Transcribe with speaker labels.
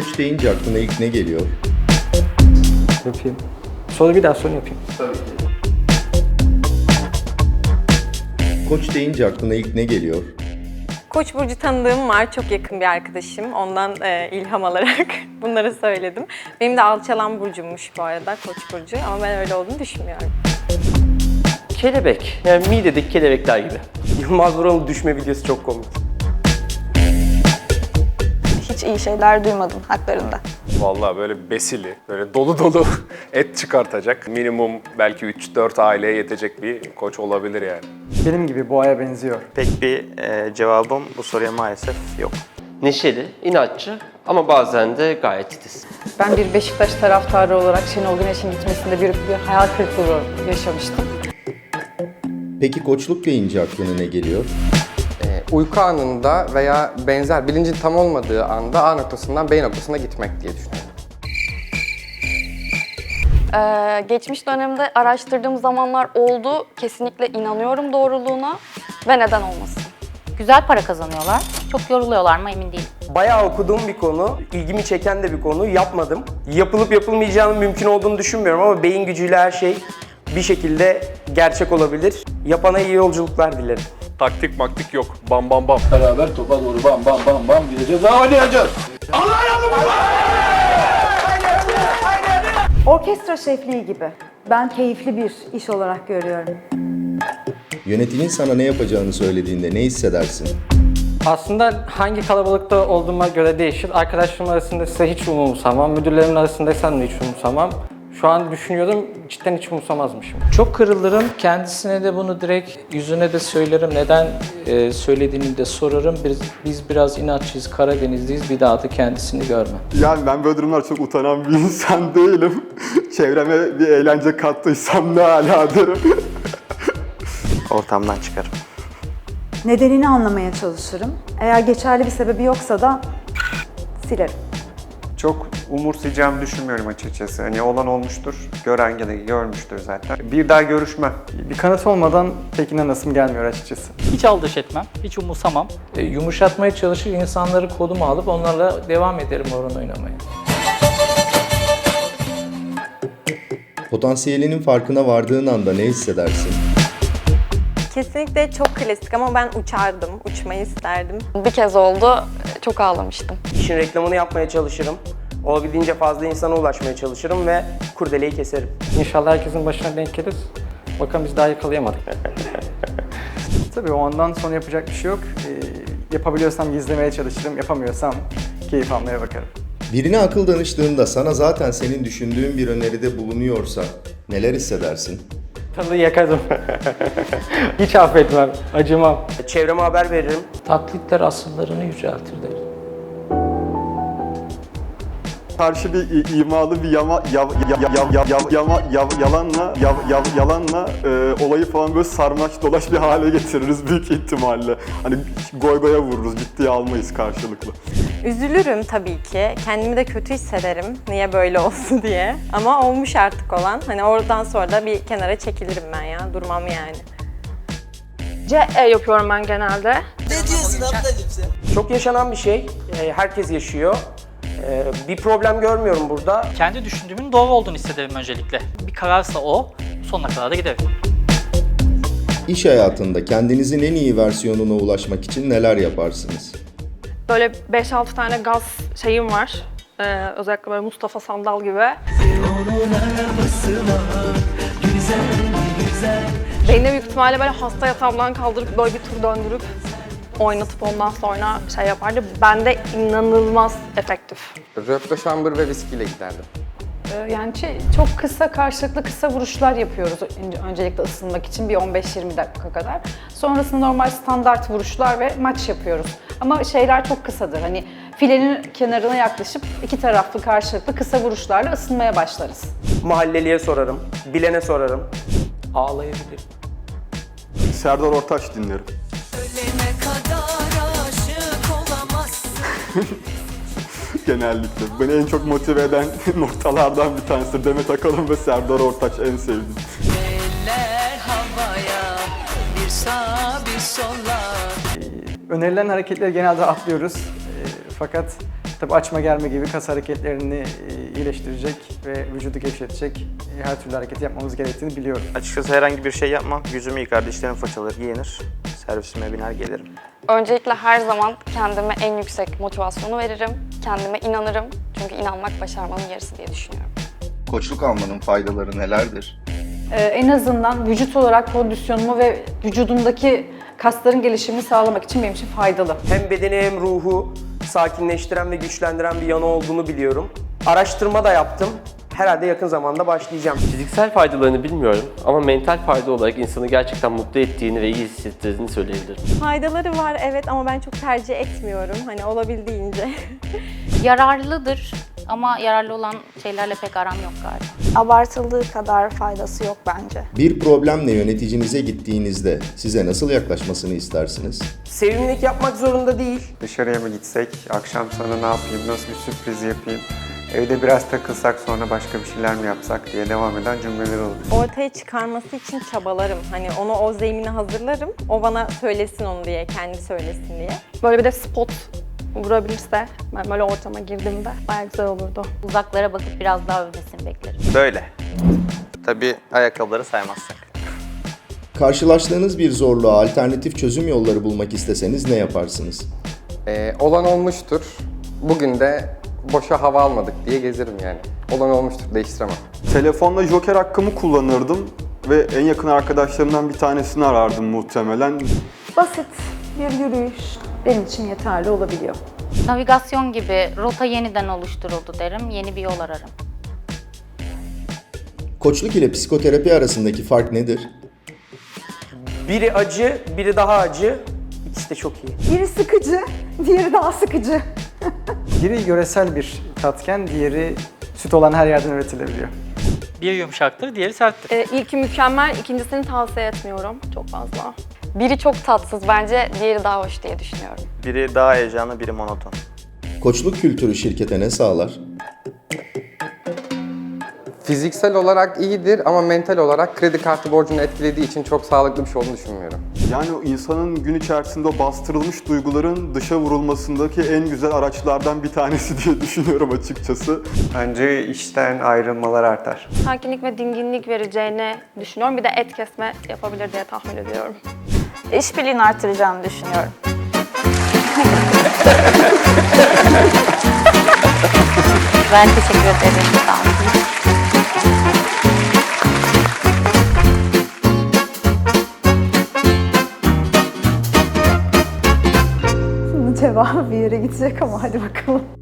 Speaker 1: Koç deyince aklına ilk ne geliyor?
Speaker 2: Yapayım. Sonra bir daha sonra yapayım.
Speaker 1: Koç deyince aklına ilk ne geliyor?
Speaker 3: Koç burcu tanıdığım var, çok yakın bir arkadaşım. Ondan e, ilham alarak bunları söyledim. Benim de alçalan burcummuş bu arada Koç burcu ama ben öyle olduğunu düşünmüyorum.
Speaker 4: Kelebek. Yani midedeki kelebekler gibi.
Speaker 5: Yılmaz Vural'ın düşme videosu çok komik.
Speaker 6: İyi şeyler duymadım haklarında.
Speaker 7: Vallahi böyle besili, böyle dolu dolu et çıkartacak. Minimum belki 3-4 aileye yetecek bir koç olabilir yani.
Speaker 2: Benim gibi boğaya benziyor.
Speaker 8: Pek bir e, cevabım bu soruya maalesef yok.
Speaker 4: Neşeli, inatçı ama bazen de gayet titiz.
Speaker 9: Ben bir Beşiktaş taraftarı olarak Şenol Güneş'in gitmesinde büyük bir hayal kırıklığı yaşamıştım.
Speaker 1: Peki koçluk deyince aklına ne geliyor?
Speaker 5: Uyku anında veya benzer bilincin tam olmadığı anda A noktasından B noktasına gitmek diye düşünüyorum.
Speaker 6: Ee, geçmiş dönemde araştırdığım zamanlar oldu. Kesinlikle inanıyorum doğruluğuna ve neden olmasın.
Speaker 10: Güzel para kazanıyorlar. Çok yoruluyorlar mı emin değilim.
Speaker 5: Bayağı okuduğum bir konu, ilgimi çeken de bir konu. Yapmadım. Yapılıp yapılmayacağının mümkün olduğunu düşünmüyorum ama beyin gücüyle her şey bir şekilde gerçek olabilir. Yapana iyi yolculuklar dilerim.
Speaker 7: Taktik maktik yok. Bam bam bam.
Speaker 11: Beraber topa doğru bam bam bam bam gideceğiz. Daha oynayacağız.
Speaker 9: Orkestra şefliği gibi. Ben keyifli bir iş olarak görüyorum.
Speaker 1: Yönetimin sana ne yapacağını söylediğinde ne hissedersin?
Speaker 2: Aslında hangi kalabalıkta olduğuma göre değişir. Arkadaşlarım arasında ise hiç umursamam. Müdürlerim arasındaysam da hiç umursamam. Şu an düşünüyorum cidden hiç umursamazmışım.
Speaker 12: Çok kırılırım. Kendisine de bunu direkt yüzüne de söylerim. Neden e, söylediğini de sorarım. Biz, biz biraz inatçıyız, Karadenizliyiz. Bir daha da kendisini görmem.
Speaker 11: Yani ben böyle durumlar çok utanan bir insan değilim. Çevreme bir eğlence kattıysam ne hala derim.
Speaker 8: Ortamdan çıkarım.
Speaker 9: Nedenini anlamaya çalışırım. Eğer geçerli bir sebebi yoksa da silerim.
Speaker 13: Çok umursayacağımı düşünmüyorum açıkçası. Hani olan olmuştur, gören gene görmüştür zaten. Bir daha görüşmem.
Speaker 2: Bir kanıt olmadan pek inanasım gelmiyor açıkçası.
Speaker 12: Hiç aldırış etmem, hiç umursamam. E, yumuşatmaya çalışır, insanları koluma alıp onlarla devam ederim oran oynamaya.
Speaker 1: Potansiyelinin farkına vardığın anda ne hissedersin?
Speaker 3: Kesinlikle çok klasik ama ben uçardım, uçmayı isterdim.
Speaker 6: Bir kez oldu, çok ağlamıştım.
Speaker 5: İşin reklamını yapmaya çalışırım. Olabildiğince fazla insana ulaşmaya çalışırım ve kurdeleyi keserim.
Speaker 2: İnşallah herkesin başına denk gelir. Bakalım biz daha yakalayamadık. Tabii o andan sonra yapacak bir şey yok. Ee, yapabiliyorsam gizlemeye çalışırım, yapamıyorsam keyif almaya bakarım.
Speaker 1: Birine akıl danıştığında sana zaten senin düşündüğün bir öneride bulunuyorsa neler hissedersin?
Speaker 2: Tadı yakarım. Hiç affetmem, acımam.
Speaker 5: Çevreme haber veririm.
Speaker 12: Taklitler asıllarını yüceltir derim.
Speaker 11: Karşı bir imalı bir yama, yav, ya, ya, ya, ya, ya- yama, yav, yalanla, yav, yav, yalanla e, olayı falan böyle sarmaş dolaş bir hale getiririz büyük ihtimalle. Hani goy goya vururuz, ciddiye almayız karşılıklı.
Speaker 3: Üzülürüm tabii ki. Kendimi de kötü hissederim. Niye böyle olsun diye. Ama olmuş artık olan. Hani oradan sonra da bir kenara çekilirim ben ya. Durmam yani.
Speaker 6: CE yapıyorum ben genelde.
Speaker 5: Çok yaşanan bir şey. Ee, Herkes yaşıyor. Ee, Bir problem görmüyorum burada.
Speaker 12: Kendi düşündüğümün doğru olduğunu hissederim öncelikle. Bir kararsa o, sonuna kadar da giderim.
Speaker 1: İş hayatında kendinizin en iyi versiyonuna ulaşmak için neler yaparsınız?
Speaker 6: Böyle 5-6 tane gaz şeyim var. Ee, özellikle böyle Mustafa Sandal gibi. Beni de büyük ihtimalle böyle hasta yatağımdan kaldırıp böyle bir tur döndürüp oynatıp ondan sonra şey yapardı. Ben de inanılmaz efektif.
Speaker 5: Röpte şambır ve viskiyle giderdim.
Speaker 9: Ee, Yani şey- çok kısa karşılıklı kısa vuruşlar yapıyoruz önce- öncelikle ısınmak için bir 15-20 dakika kadar. Sonrasında normal standart vuruşlar ve maç yapıyoruz. Ama şeyler çok kısadır. Hani filenin kenarına yaklaşıp iki taraflı karşılıklı kısa vuruşlarla ısınmaya başlarız.
Speaker 5: Mahalleliye sorarım, bilene sorarım.
Speaker 12: Ağlayabilirim.
Speaker 11: Serdar Ortaç dinlerim. Genellikle. Beni en çok motive eden noktalardan bir tanesi Demet Akalın ve Serdar Ortaç en sevdiğim.
Speaker 2: Önerilen hareketleri genelde atlıyoruz. Ee, fakat Tabii açma germe gibi kas hareketlerini e, iyileştirecek ve vücudu gevşetecek e, her türlü hareketi yapmamız gerektiğini biliyorum.
Speaker 8: Açıkçası herhangi bir şey yapmam. Yüzümü yıkar, dişlerimi fırçalar, giyinir. Servisime biner gelirim.
Speaker 6: Öncelikle her zaman kendime en yüksek motivasyonu veririm. Kendime inanırım. Çünkü inanmak başarmanın yarısı diye düşünüyorum.
Speaker 1: Koçluk almanın faydaları nelerdir?
Speaker 9: Ee, en azından vücut olarak kondisyonumu ve vücudumdaki kasların gelişimini sağlamak için benim için faydalı.
Speaker 5: Hem bedeni hem ruhu sakinleştiren ve güçlendiren bir yanı olduğunu biliyorum. Araştırma da yaptım. Herhalde yakın zamanda başlayacağım.
Speaker 4: Fiziksel faydalarını bilmiyorum ama mental fayda olarak insanı gerçekten mutlu ettiğini ve iyi hissettirdiğini söyleyebilirim.
Speaker 3: Faydaları var evet ama ben çok tercih etmiyorum. Hani olabildiğince.
Speaker 10: Yararlıdır ama yararlı olan şeylerle pek aram yok galiba.
Speaker 6: Abartıldığı kadar faydası yok bence.
Speaker 1: Bir problemle yöneticinize gittiğinizde size nasıl yaklaşmasını istersiniz?
Speaker 5: Sevimlilik yapmak zorunda değil.
Speaker 13: Dışarıya mı gitsek, akşam sana ne yapayım, nasıl bir sürpriz yapayım, evde biraz takılsak sonra başka bir şeyler mi yapsak diye devam eden cümleler olur.
Speaker 3: Ortaya çıkarması için çabalarım. Hani onu o zemini hazırlarım. O bana söylesin onu diye, kendi söylesin diye.
Speaker 6: Böyle bir de spot vurabilirse ben böyle ortama girdiğimde bayağı güzel olurdu.
Speaker 10: Uzaklara bakıp biraz daha övmesini beklerim.
Speaker 8: Böyle. Tabii ayakkabıları saymazsak.
Speaker 1: Karşılaştığınız bir zorluğa alternatif çözüm yolları bulmak isteseniz ne yaparsınız?
Speaker 14: Ee, olan olmuştur. Bugün de boşa hava almadık diye gezerim yani. Olan olmuştur, değiştiremem.
Speaker 11: Telefonla Joker hakkımı kullanırdım ve en yakın arkadaşlarımdan bir tanesini arardım muhtemelen.
Speaker 9: Basit bir yürüyüş benim için yeterli olabiliyor.
Speaker 10: Navigasyon gibi rota yeniden oluşturuldu derim, yeni bir yol ararım.
Speaker 1: Koçluk ile psikoterapi arasındaki fark nedir?
Speaker 5: Biri acı, biri daha acı. İkisi de çok iyi.
Speaker 9: Biri sıkıcı, diğeri daha sıkıcı.
Speaker 2: Biri yöresel bir tatken, diğeri süt olan her yerden üretilebiliyor.
Speaker 12: Bir yumuşaktır, diğeri serttir.
Speaker 6: Ee, ilki mükemmel, ikincisini tavsiye etmiyorum çok fazla. Biri çok tatsız bence, diğeri daha hoş diye düşünüyorum.
Speaker 8: Biri daha heyecanlı, biri monoton.
Speaker 1: Koçluk kültürü şirkete ne sağlar?
Speaker 14: Fiziksel olarak iyidir ama mental olarak kredi kartı borcunu etkilediği için çok sağlıklı bir şey olduğunu düşünmüyorum.
Speaker 11: Yani o insanın gün içerisinde o bastırılmış duyguların dışa vurulmasındaki en güzel araçlardan bir tanesi diye düşünüyorum açıkçası.
Speaker 13: Bence işten ayrılmalar artar.
Speaker 6: Sakinlik ve dinginlik vereceğini düşünüyorum. Bir de et kesme yapabilir diye tahmin ediyorum.
Speaker 10: İşbirliğini artıracağını düşünüyorum. ben teşekkür ederim. Sağ olun.
Speaker 9: Yere gidecek ama hadi bakalım.